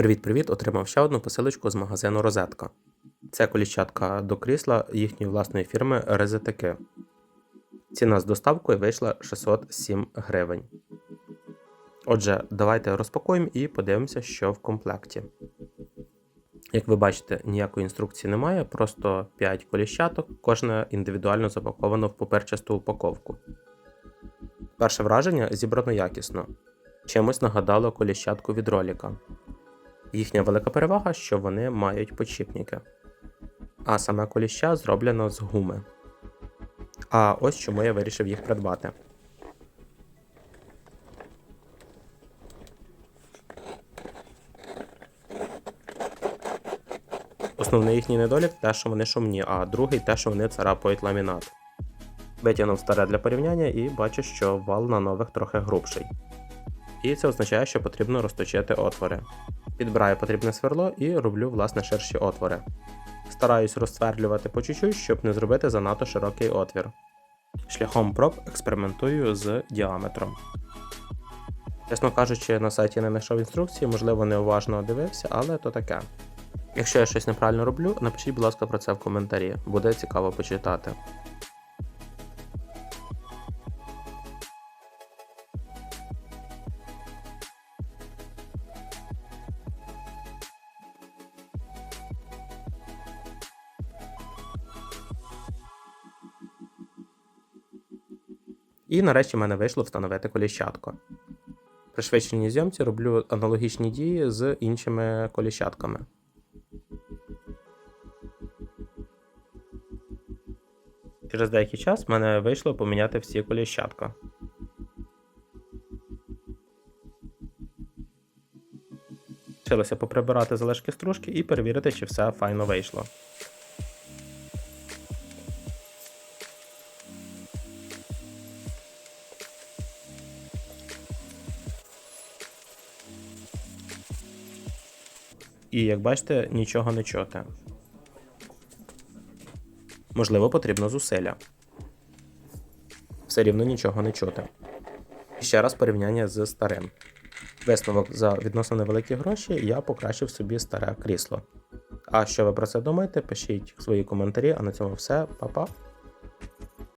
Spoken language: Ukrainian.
Привіт-привіт! Отримав ще одну посилочку з магазину Розетка. Це коліщатка до крісла їхньої власної фірми Резетики. Ціна з доставкою вийшла 607 гривень. Отже, давайте розпакуємо і подивимося, що в комплекті. Як ви бачите, ніякої інструкції немає, просто 5 коліщаток, кожна індивідуально запакована в паперчасту упаковку. Перше враження зібрано якісно. Чимось нагадало коліщатку від роліка. Їхня велика перевага, що вони мають подшипники. А саме коліща зроблено з гуми. А ось чому я вирішив їх придбати. Основний їхній недолік те, що вони шумні, а другий те, що вони царапають ламінат. Витягнув старе для порівняння і бачу, що вал на нових трохи грубший. І це означає, що потрібно розточити отвори. Підбираю потрібне сверло і роблю власне ширші отвори. Стараюсь розсверлювати по чуть-чуть, щоб не зробити занадто широкий отвір. Шляхом проб експериментую з діаметром. Чесно кажучи, на сайті не знайшов інструкції, можливо, неуважно дивився, але то таке. Якщо я щось неправильно роблю, напишіть, будь ласка, про це в коментарі, буде цікаво почитати. І нарешті в мене вийшло встановити коліщатко. При швидшеній зйомці роблю аналогічні дії з іншими коліщатками. Через деякий час в мене вийшло поміняти всі коліщатка. Лишилося поприбирати залишки стружки і перевірити, чи все файно вийшло. І як бачите, нічого не чути. Можливо, потрібно зусилля. Все рівно нічого не чути. І ще раз порівняння з старим. Висновок за відносно невеликі гроші я покращив собі старе крісло. А що ви про це думаєте? Пишіть свої коментарі, а на цьому все, Па-па!